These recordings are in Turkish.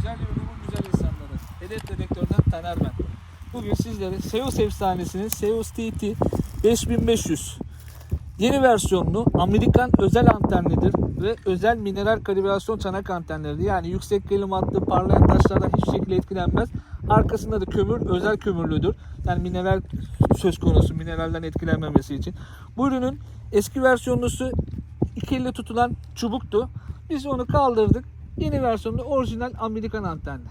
Güzel yorumun güzel insanları. Hedef dedektörden Taner ben. Bugün sizlere Seus efsanesinin Seus TT 5500 yeni versiyonlu Amerikan özel antenlidir ve özel mineral kalibrasyon çanak antenleridir. Yani yüksek gerilim hattı parlayan taşlardan hiçbir şekilde etkilenmez. Arkasında da kömür özel kömürlüdür. Yani mineral söz konusu mineralden etkilenmemesi için. Bu ürünün eski versiyonlusu iki elle tutulan çubuktu. Biz onu kaldırdık. Yeni versiyonda orijinal Amerikan antenli.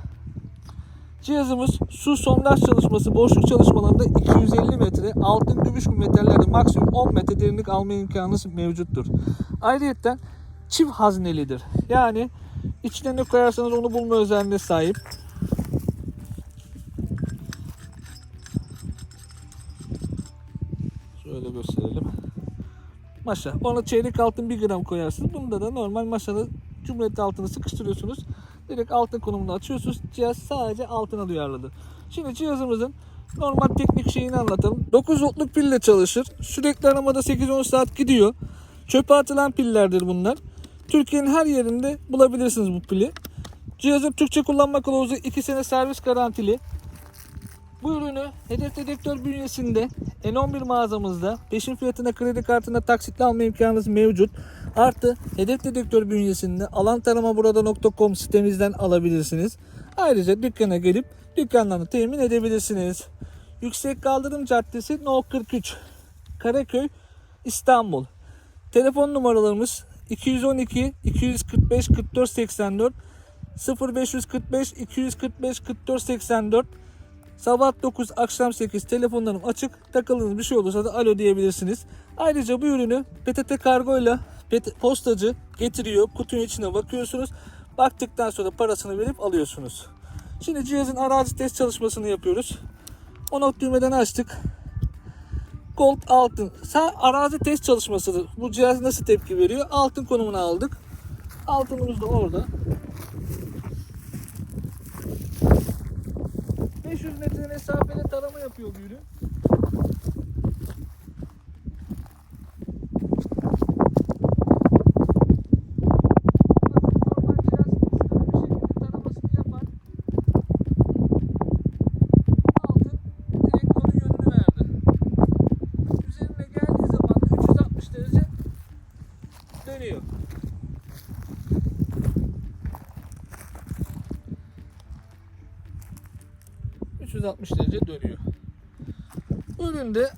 Cihazımız su sondaj çalışması boşluk çalışmalarında 250 metre altın gümüş metallerde maksimum 10 metre derinlik alma imkanınız mevcuttur. Ayrıca çift haznelidir. Yani içine ne koyarsanız onu bulma özelliğine sahip. Şöyle gösterelim. Maşa. Ona çeyrek altın 1 gram koyarsınız. Bunda da normal maşada cumhuriyet altını sıkıştırıyorsunuz. Direkt altın konumunu açıyorsunuz. Cihaz sadece altına duyarlıdır. Şimdi cihazımızın normal teknik şeyini anlatalım. 9 voltluk pille çalışır. Sürekli aramada 8-10 saat gidiyor. Çöpe atılan pillerdir bunlar. Türkiye'nin her yerinde bulabilirsiniz bu pili. Cihazın Türkçe kullanma kılavuzu 2 sene servis garantili. Bu ürünü hedef dedektör bünyesinde N11 mağazamızda peşin fiyatına kredi kartına taksitle alma imkanınız mevcut. Artı hedef dedektör bünyesinde alantaramaburada.com sitemizden alabilirsiniz. Ayrıca dükkana gelip dükkanlarını temin edebilirsiniz. Yüksek Kaldırım Caddesi No 43 Karaköy İstanbul. Telefon numaralarımız 212 245 44 84 0545 245 44 84 Sabah 9, akşam 8 telefonlarım açık. Takıldığınız bir şey olursa da alo diyebilirsiniz. Ayrıca bu ürünü PTT kargo ile postacı getiriyor. Kutunun içine bakıyorsunuz. Baktıktan sonra parasını verip alıyorsunuz. Şimdi cihazın arazi test çalışmasını yapıyoruz. Onu düğmeden açtık. Gold altın. Sen arazi test çalışmasıdır. Bu cihaz nasıl tepki veriyor? Altın konumuna aldık. Altınımız da orada. 500 metre mesafede tarama yapıyor bu ürün. Normal cihaz hızlı bir şekilde taramasını yapar. Altın direkt onun yönünü verdi. Üzerine geldiği zaman da 360 derece dönüyor. ...360 derece dönüyor. Üründe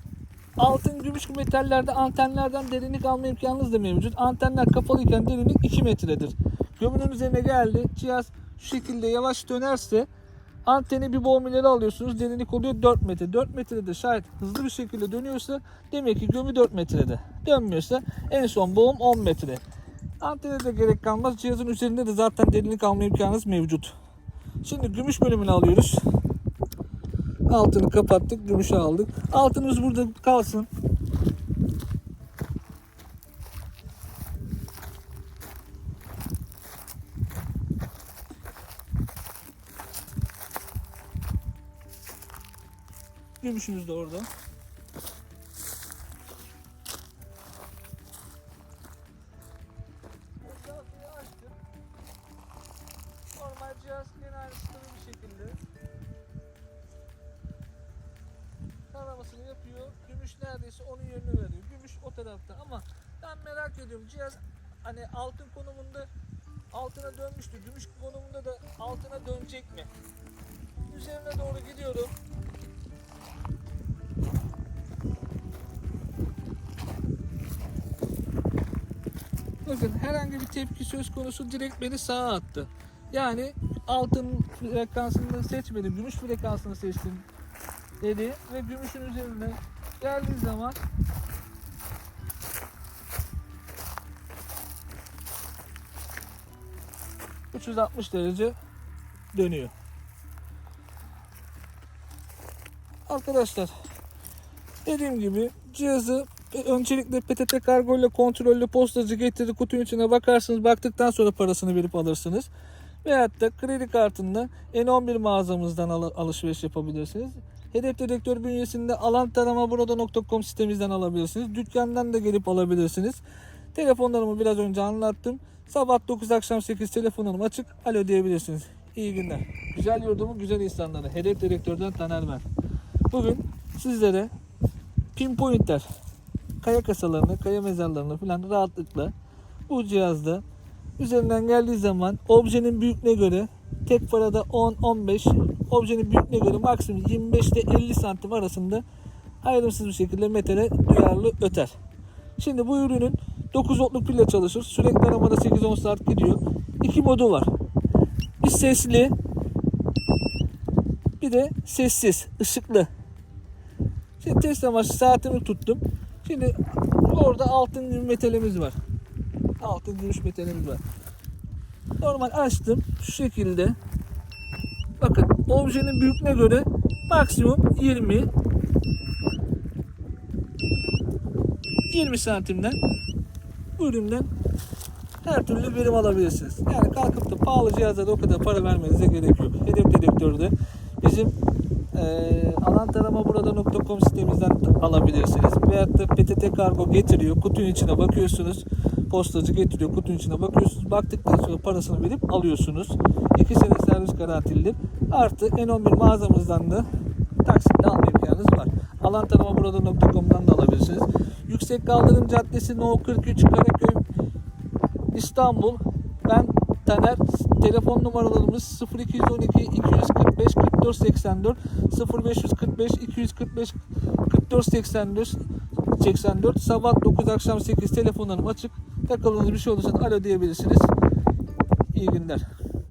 altın, gümüş metallerde antenlerden derinlik alma imkanınız da mevcut. Antenler kapalıyken derinlik 2 metredir. Gömünün üzerine geldi. Cihaz şu şekilde yavaş dönerse anteni bir boğum ileri alıyorsunuz. Derinlik oluyor 4 metre. 4 metrede şayet hızlı bir şekilde dönüyorsa demek ki gömü 4 metrede. Dönmüyorsa en son boğum 10 metre. Antene de gerek kalmaz. Cihazın üzerinde de zaten derinlik alma imkanınız mevcut. Şimdi gümüş bölümünü alıyoruz. Altını kapattık, gümüşü aldık. Altınımız burada kalsın. Gümüşümüz de orada. Gümüş neredeyse onun yönünü veriyor. Gümüş o tarafta ama ben merak ediyorum cihaz hani altın konumunda altına dönmüştü. Gümüş konumunda da altına dönecek mi? Üzerine doğru gidiyorum. Bakın herhangi bir tepki söz konusu direkt beni sağa attı. Yani altın frekansını seçmedim, gümüş frekansını seçtim dedi ve gümüşün üzerine geldiği zaman ...360 derece dönüyor. Arkadaşlar dediğim gibi cihazı öncelikle PTT kargo ile kontrollü postacı getirdi kutunun içine bakarsınız baktıktan sonra parasını verip alırsınız. Veyahut da kredi kartında N11 mağazamızdan al- alışveriş yapabilirsiniz. Hedef dedektör bünyesinde alantaramaburada.com sitemizden alabilirsiniz. Dükkandan da gelip alabilirsiniz. Telefonlarımı biraz önce anlattım. Sabah 9 akşam 8 telefonlarım açık. Alo diyebilirsiniz. İyi günler. Güzel yurdumun güzel insanları. Hedef direktörden Taner ben. Bugün sizlere pinpointer, kaya kasalarını, kaya mezarlarını falan rahatlıkla bu cihazda üzerinden geldiği zaman objenin büyüklüğüne göre tek parada 10-15, objenin büyüklüğüne göre maksimum 25 ile 50 santim arasında ayrımsız bir şekilde metale duyarlı öter. Şimdi bu ürünün 9 voltluk pille çalışır. Sürekli aramada 8-10 saat gidiyor. İki modu var. Bir sesli, bir de sessiz, ışıklı. Şimdi test amaçlı saatimi tuttum. Şimdi orada altın metalimiz var. Altın gümüş metalimiz var. Normal açtım şu şekilde. Bakın objenin büyüklüğüne göre maksimum 20 20 santimden bu üründen her türlü verim alabilirsiniz. Yani kalkıp da pahalı cihazlara o kadar para vermenize gerek yok. Hedef dedektörde bizim eee alantaramaburada.com sitemizden alabilirsiniz. Veyahut da PTT Kargo getiriyor. Kutunun içine bakıyorsunuz. Postacı getiriyor. Kutunun içine bakıyorsunuz. Baktıktan sonra parasını verip alıyorsunuz. 2 sene servis garantilidir. Artı N11 mağazamızdan da taksitle alma imkanınız var. alantaramaburada.com'dan da alabilirsiniz. Yüksek Kaldırım Caddesi No 43 Karaköy İstanbul. Ben Taner. Telefon numaralarımız 0212 245 44 84 0545 245 44 84 84 sabah 9 akşam 8 telefonlarım açık. Takıldığınız bir şey olursa alo diyebilirsiniz. İyi günler.